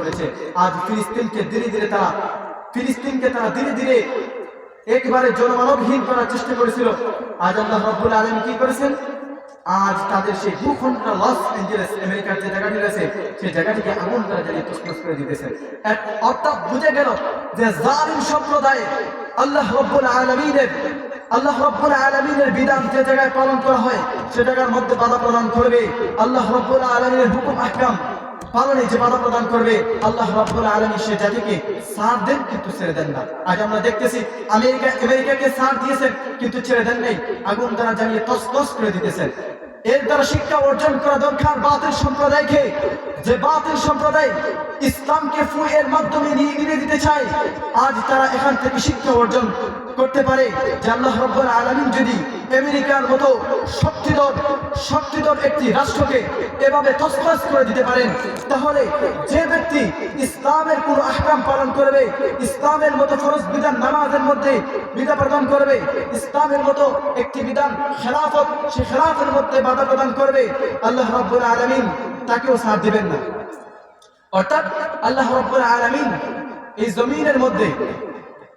করেছে। আজ ফিলিস্তিনকে ধীরে ধীরে তারা ফিলিস্তিনকে তারা ধীরে ধীরে একবারে জনমানবহীন করার চেষ্টা করেছিল। আজ আল্লাহ রব্বুল আলম কি করেছেন? আজ তাদের সেই ভূখণ্ডটা লস অ্যাঞ্জেলেস আমেরিকার যে জায়গাটি রয়েছে, সেই জায়গাটিকে আগুন তারা জ্বালিয়ে তসনস করে দিতেছে। অর্থাৎ বুঝে গেল যে জালিম সম্প্রদায় আল্লাহ রব্বুল আলমিনের আল্লাহ রব্বুল আলমিনের বিধান যে জায়গায় পালন করা হয়, সে জায়গার মধ্যে বাধা প্রদান করবে। আল্লাহ রব্বুল আলমিনের হুকুম আহকাম পালনে বাধা প্রদান করবে, আল্লাহ রাব্বুল আলামিন সে জাতিকে সার দেন, কিন্তু ছেড়ে দেন না। আজ আমরা দেখতেছি, আমেরিকা, আমেরিকাকে সার দিয়েছেন, কিন্তু ছেড়ে দেন নাই। আগুন দ্বারা জ্বালিয়ে তস তস করে দিতেছেন। এর দ্বারা শিক্ষা অর্জন করা দরকার বাতিল সম্প্রদায়কে। যে বাতিল সম্প্রদায় ইসলামকে ফু এর মাধ্যমে নিয়ে নিয়ে দিতে চায়, আজ তারা এখান থেকে শিক্ষা অর্জন করতে পারে। যে আল্লাহ রব্বুল আলামিন যদি আমেরিকার মতো শক্তিধর শক্তিধর একটি রাষ্ট্রকে এভাবে তসতস করে দিতে পারেন। তাহলে যে ব্যক্তি ইসলামের কোন আহকাম পালন করবে, ইসলামের মতো ফরজ বিধান নামাজের মধ্যে বিধা প্রদান করবে, ইসলামের মতো একটি বিধান খেলাফত, সে খেলাফের মধ্যে বাধা প্রদান করবে, আল্লাহ রব্বুল আলামিন তাকেও সাথ দিবেন না। অর্থাৎ আল্লাহ রব্বুল আলামিন এই জমিনের মধ্যে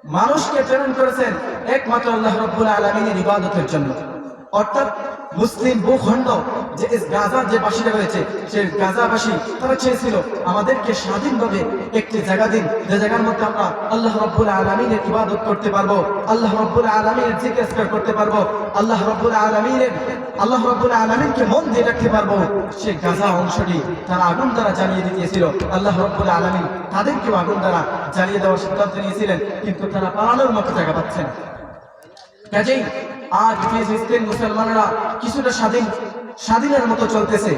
মানুষকে প্রেরণ করেছেন একমাত্র আল্লাহ রব্বুল আলমিনের ইবাদতের জন্য। অর্থাৎ মুসলিম ভূখণ্ড যে গাজার যে বাসীরা রয়েছে সেই গাজাবাসী তারা চেয়েছিল আমাদেরকে স্বাধীনভাবে একটি জায়গা দিন। যে জায়গার মধ্যে আমরা আল্লাহ রব্বুল আলমিনের ইবাদত করতে পারব, আল্লাহ রব্বুল আলমিনের জিজ্ঞাসা করতে পারব, আল্লাহ রব্বুল আলমিনের, আল্লাহ রব্বুল আলমিনকে মন দিয়ে রাখতে পারব। সেই গাজা অংশটি তারা আগুন দ্বারা জ্বালিয়ে দিয়েছিল আল্লাহ রব্বুল আলমিন তাদেরকেও আগুন দ্বারা জ্বালিয়ে দেওয়ার সিদ্ধান্ত নিয়েছিলেন, কিন্তু তারা পালানোর মতো জায়গা পাচ্ছেন কাজেই আজ ফিলিস্তিন মুসলমানরা কিছুটা স্বাধীন স্বাধীনের মতো চলতেছে।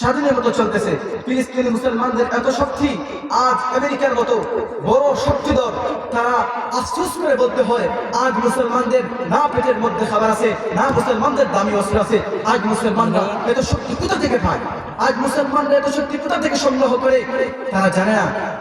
স্বাধীনের মতো চলতেছে। ফিলিস্তিনি মুসলমানদের এত শক্তি আজ আমেরিকার মতো বড় শক্তিধর তারা আফসোস করে বলতে হয়, আজ মুসলমানদের না পেটের মধ্যে খাবার আছে, না মুসলমানদের দামি অস্ত্র আছে, আজ মুসলমানরা এত শক্তি কোথা থেকে পায়? আজ মুসলমানরা এত শক্তি কোথা থেকে সংগ্রহ করে? তারা জানে না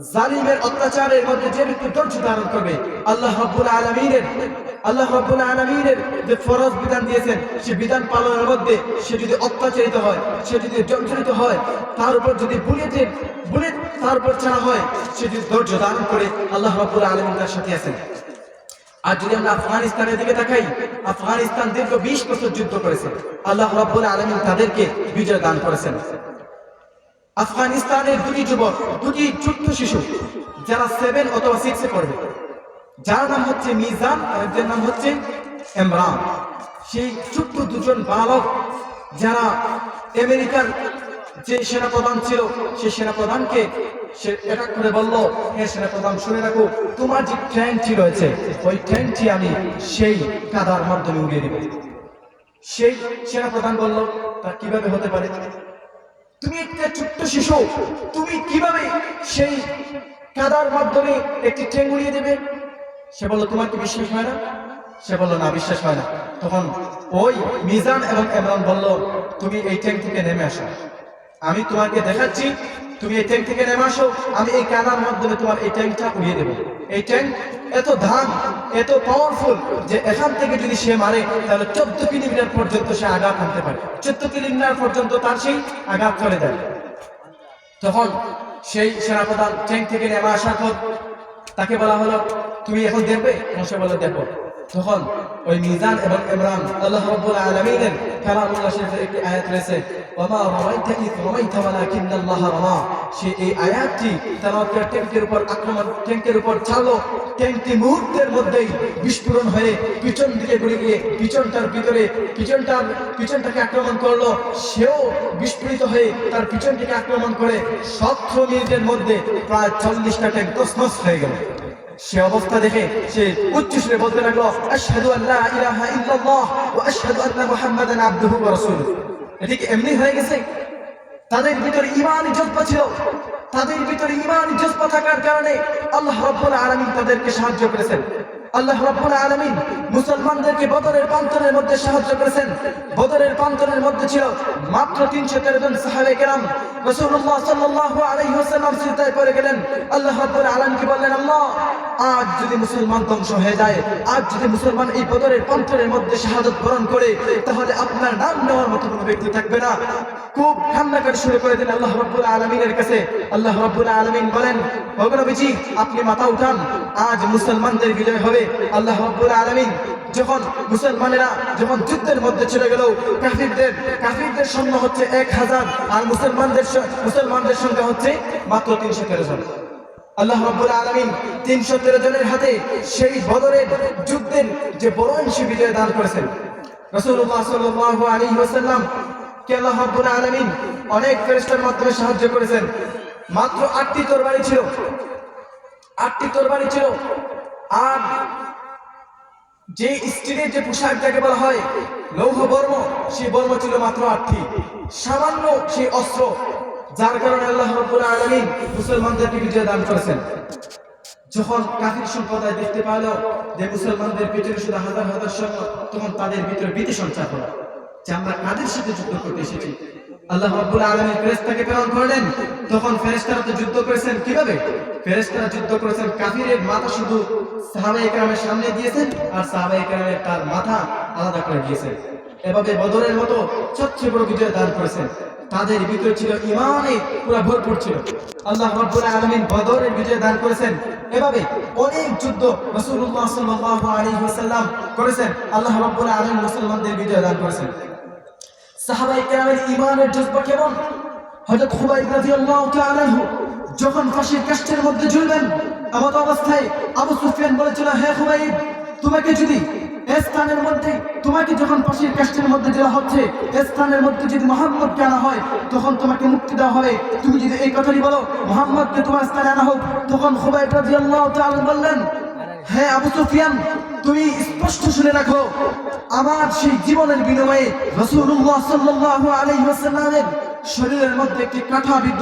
জালিমের অত্যাচারের মধ্যে যে ব্যক্তি ধৈর্য ধারণ করবে, আল্লাহ রাব্বুল আলামিনের, আল্লাহ রাব্বুল আলামিনের যে ফরজ বিধান দিয়েছেন, সে বিধান পালনের মধ্যে সে যদি অত্যাচারিত হয়, সে যদি জর্জরিত হয়, তার উপর যদি বুলেটে, বুলেট তার উপর ছাড়া হয়, সে যদি ধৈর্য ধারণ করে, আল্লাহ রাব্বুল আলামিন তার সাথে আছেন। আর যদি আমরা আফগানিস্তানের দিকে তাকাই, আফগানিস্তান দীর্ঘ বিশ বছর যুদ্ধ করেছে, আল্লাহ রাব্বুল আলামিন তাদেরকে বিজয় দান করেছেন। আফগানিস্তানের দুটি যুবক, দুটি ছোট্ট শিশু, যারা সেভেন অথবা সিক্সে পড়বে। যার নাম হচ্ছে মিজান আর নাম হচ্ছে ইমরান। সেই ছোট্ট দুজন বালক, যারা আমেরিকার যে সেনাপ্রধান ছিল, সেই সেনাপ্রধানকে সে এটা করে বলল, হে সেনাপ্রধান, শুনে রাখো, তোমার যে ট্রেনটি রয়েছে, ওই ট্রেনটি আমি সেই কাদার মাধ্যমে উড়িয়ে দেব। সেই সেনাপ্রধান বলল, তা কীভাবে হতে পারে? তুমি একটা ছোট্ট শিশু, তুমি কীভাবে সেই কাদার মাধ্যমে একটি ট্রেন উড়িয়ে দেবে? সে বলল, তোমার কি বিশ্বাস হয় না? সে বলল, না, বিশ্বাস হয় না। তখন ওই মিজান এবং এমরান বলল, তুমি এই ট্রেন থেকে নেমে আসো। আমি তোমাকে দেখাচ্ছি তুমি এই ট্যাঙ্ক থেকে নেমে আসো, আমি এই কাদার মাধ্যমে তোমার এই ট্যাঙ্কটা উড়িয়ে দেবো। এই ট্যাঙ্ক এত ধান, এত পাওয়ারফুল যে এখান থেকে যদি সে মারে, তাহলে চোদ্দ কিলোমিটার পর্যন্ত সে আঘাত আনতে পারে। চোদ্দ কিলোমিটার পর্যন্ত তার সেই আঘাত চলে যায়। তখন সেই সেনাপ্রধান ট্যাঙ্ক থেকে নেমে আসার পর তাকে বলা হলো, তুমি এখন দেখবে? সে বলল, দেখো। তখন ওই মিজান এবং ইমরান আল্লাহ রাব্বুল আলামিনের কালামুল্লাহ শরীফের একটি আয়াত রয়েছে, ওমা রামাইতা ইয রামাইতা ওয়ালাকিন্নাল্লাহ রামা। সে এই আয়াতটি তেলাওয়াত করে ট্যাঙ্কের উপর আক্রমণ ট্যাঙ্কের উপর চালো ট্যাঙ্কটি মুহূর্তের মধ্যেই বিস্ফোরণ হয়ে পিছন দিকে ঘুরে গিয়ে পিছনটার ভিতরে পিছনটার পিছনটাকে আক্রমণ করল। সেও বিস্ফোরিত হয়ে তার পিছনটিকে আক্রমণ করে সতেরো মিনিটের মধ্যে প্রায় চল্লিশটা ট্যাঙ্ক তসমস হয়ে গেল। সে অবস্থা দেখে সে উচ্চ সুরে বলতে লাগল, আশহাদু আল্লা ইলাহা ইল্লাল্লাহ ওয়া আশহাদু আন্না মুহাম্মাদান আবদুহু ওয়া রাসূলুহু। এটা কি এমনি হয়ে গেছে। তাদের ভিতরে ইমানই জজ্বা ছিল। তাদের ভিতরে ইমানই জজ্বা থাকার কারণে আল্লাহ রাব্বুল আলামিন তাদেরকে সাহায্য করেছেন। আল্লাহ রাব্বুল আলামিন মুসলমানদেরকে বদরের প্রান্তরের মধ্যে সাহায্য করেছেন। বদরের প্রান্তরের মধ্যে ছিল মাত্র 313 জন সাহাবে কেরাম। রাসূলুল্লাহ সাল্লাল্লাহু আলাইহি ওয়াসাল্লাম সিজদায় পড়ে গেলেন। আল্লাহ রাব্বুল আলামিন বললেন আজ যদি মুসলমান ধ্বংস হয়ে যায়, আজ যদি মুসলমান এই বদরের পন্থরের মধ্যে শাহাদত বরণ করে, তাহলে আপনার নাম নেওয়ার মতো কোনো ব্যক্তি থাকবে না। খুব কান্নাকাটি শুরু করে দিন আল্লাহ রব্বুল আলমিনের কাছে। আল্লাহ রব্বুল আলমিন বলেন ভগনবীজি আপনি মাথা উঠান, আজ মুসলমানদের বিজয় হবে। আল্লাহ রব্বুল আলমিন যখন মুসলমানেরা যখন যুদ্ধের মধ্যে চলে গেল, কাফিরদের কাফিরদের সৈন্য হচ্ছে এক হাজার, আর মুসলমানদের মুসলমানদের সংখ্যা হচ্ছে মাত্র তিনশো তেরো জন। আল্লাহ রব্বুল আলমিন তিনশো তেরো জনের হাতে সেই বদরের যুদ্ধের যে বড় বিজয় দান করেছেন। রসুল্লাহ সাল্লাহ আলী ওসাল্লাম কে আল্লাহ রব্বুল আলমিন অনেক ফেরেস্টার মাধ্যমে সাহায্য করেছেন। মাত্র আটটি তরবারি ছিল। আটটি তরবারি ছিল। আর যে স্টিলের যে পোশাকটাকে বলা হয়, লৌহ বর্ম, সেই বর্ম ছিল মাত্র আটটি। সামান্য সেই অস্ত্র যার কারণে আল্লাহ রব্বুল আলামিন মুসলমানদেরকে বিজয় দান করেছেন। যখন কাফির সম্প্রদায় দেখতে পেল যে মুসলমানদের পেছনে শুধু হাজার হাজার সৈন্য, তখন তাদের ভিতরে ভীতি সঞ্চার হলো। যে আমরা কাদের সাথে যুদ্ধ করতে এসেছি? আল্লাহ রাব্বুল আলামিন ফেরেশতাকে প্রেরণ করলেন। তখন ফেরেশতারা তো যুদ্ধ করেছেন কীভাবে? ফেরেশতারা যুদ্ধ করেছেন কাফিরের মাথা শুধু সাহাবায়ে কেরামের সামনে দিয়েছেন আর সাহাবায়ে কেরামের তার মাথা আলাদা করে দিয়েছেন। এভাবে বদরের মতো সবচেয়ে বড় বিজয় দান করেছেন। তাদের ভিতরে ছিল ইমানে পুরো ভরপুর ছিল। আল্লাহ রাব্বুল আলামিন বদরের বিজয় দান করেছেন। এভাবে অনেক যুদ্ধ রাসূলুল্লাহ সাল্লাল্লাহু আলাইহি ওয়াসাল্লাম করেছেন। আল্লাহ রাব্বুল আলামিন মুসলমানদের বিজয় দান করেছেন। সাহাবাই কেরামের ইমানের জজবা কেমন? হযরত খুবাইব রাদিয়াল্লাহু তাআলা যখন ফাঁসির কাষ্ঠের মধ্যে ঝুলবেন এমন অবস্থায় আবু সুফিয়ান বলেছিল হে খুবাইব, তোমাকে যদি স্থানের মধ্যে, তোমাকে যখন ফাঁসির কাষ্ঠের মধ্যে দেওয়া হচ্ছে, স্থানের মধ্যে যদি মোহাম্মদকে আনা হয়, তখন তোমাকে মুক্তি দেওয়া হবে। তুমি যদি এই কথাটি বলো, মোহাম্মদকে তোমার স্থানে আনা হোক, তখন রাদিয়াল্লাহু তাআলা বললেন হ্যাঁ আবু সুফিয়ান, তুমি স্পষ্ট শুনে রাখো, আমার সেই জীবনের বিনিময়ে রাসূলুল্লাহ সাল্লাল্লাহু আলাইহি শরীরের মধ্যে একটি কাঠা বিদ্ধ